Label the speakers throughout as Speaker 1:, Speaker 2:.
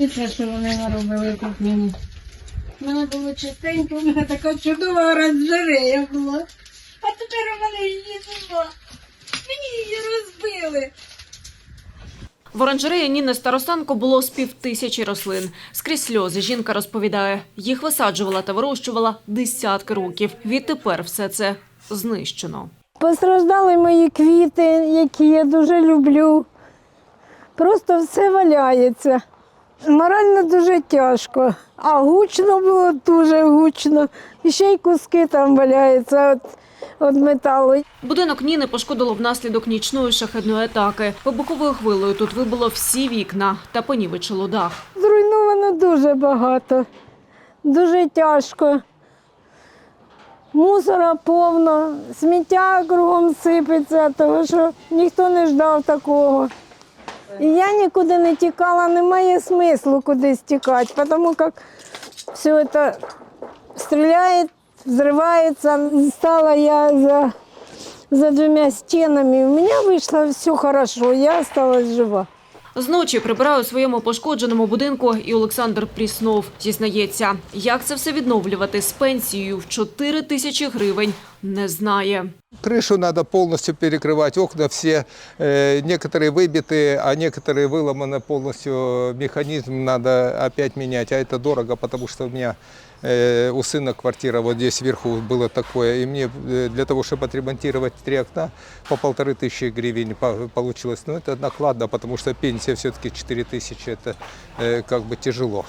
Speaker 1: І це, що вони наробили тут мені. У мене було чистенько, у мене така чудова оранжерея була. А тепер у мене її нема. Мені її розбили.
Speaker 2: В оранжереї Ніни Старосенко було з півтисячі рослин. Скрізь сльози жінка розповідає, їх висаджувала та вирощувала десятки років. Відтепер все це знищено.
Speaker 3: Постраждали мої квіти, які я дуже люблю. Просто все валяється. Морально дуже тяжко, а гучно було дуже гучно. І ще й куски там валяються від, від металу.
Speaker 2: Будинок Ніни пошкодило внаслідок нічної шахедної атаки. Вибуховою хвилею тут вибило всі вікна та понівечило дах.
Speaker 3: Зруйновано дуже багато, дуже тяжко. Мусора повно, сміття кругом сипеться, тому що ніхто не ждав такого. Я нікуди не тікала, немає смислу кудись тікати, тому як все це стріляє, взривається. Стала я за, за двома стінами. У мене вийшло все добре, я залишилась жива.
Speaker 2: Зночі прибирає у своєму пошкодженому будинку і Олександр Пріснов. Зізнається, як це все відновлювати з пенсією в 4 тисячі гривень, не знає.
Speaker 4: Крышу надо полностью перекрывать, окна все, э, некоторые выбиты, а некоторые выломаны полностью. Механизм надо опять менять, а это дорого, потому что у меня э, у сына квартира вот здесь вверху было такое, и мне э, для того, чтобы отремонтировать три окна, по полторы тысячи гривен по- получилось. Но это накладно, потому что пенсия все-таки 4 тысячи, это э, как бы тяжело.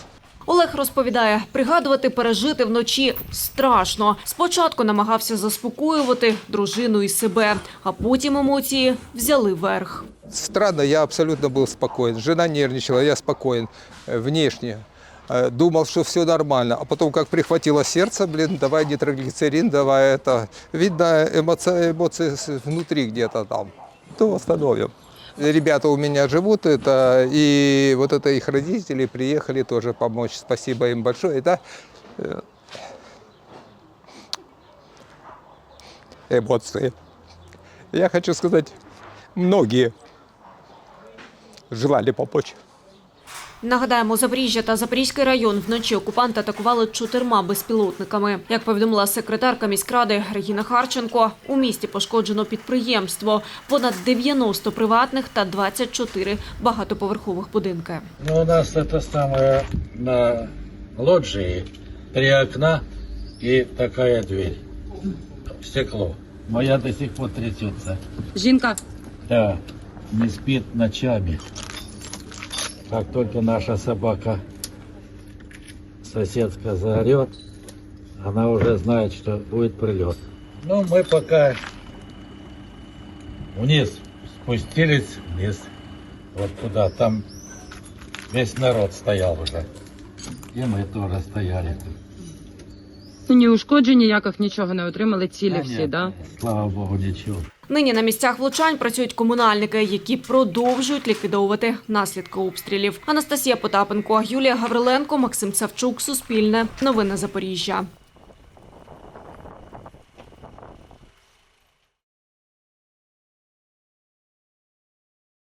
Speaker 2: Олег розповідає, пригадувати пережити вночі страшно. Спочатку намагався заспокоювати дружину і себе, а потім емоції взяли верх.
Speaker 4: Странно, я абсолютно был спокоен. Жена нервничала, я спокоен э, внешне. Э, Думал, что все нормально. А потом, как прихватило сердце, блин, давай нитроглицерин, давай это. Видно, эмоции, эмоции с- внутри где-то там. То восстановим. Ребята у меня живут, это, и вот это их родители приехали тоже помочь. Спасибо им большое. Это э, эмоции. Я хочу сказать, многие желали помочь.
Speaker 2: Нагадаємо, Запоріжжя та Запорізький район вночі окупанти атакували чотирма безпілотниками. Як повідомила секретарка міськради Регіна Харченко, у місті пошкоджено підприємство, понад 90 приватних та 24 багатоповерхових будинки.
Speaker 5: Ну, у нас это самое на лоджии три окна и такая дверь. Стекло. Моя до сих пор трясется.
Speaker 6: Жінка
Speaker 5: Да, не спит ночами. Как только наша собака соседка заорет, она уже знает, что будет прилет. Ну, мы пока вниз спустились вниз. Вот туда. Там весь народ стоял уже. И мы тоже стояли тут.
Speaker 6: Ну, ні ушкоджень ніяких нічого не отримали, цілі всі, да?
Speaker 5: Слава Богу, нічого.
Speaker 2: Нині на місцях влучань працюють комунальники, які продовжують ліквідовувати наслідки обстрілів. Анастасія Потапенко, Юлія Гавриленко, Максим Савчук, Суспільне, Новини Запоріжжя.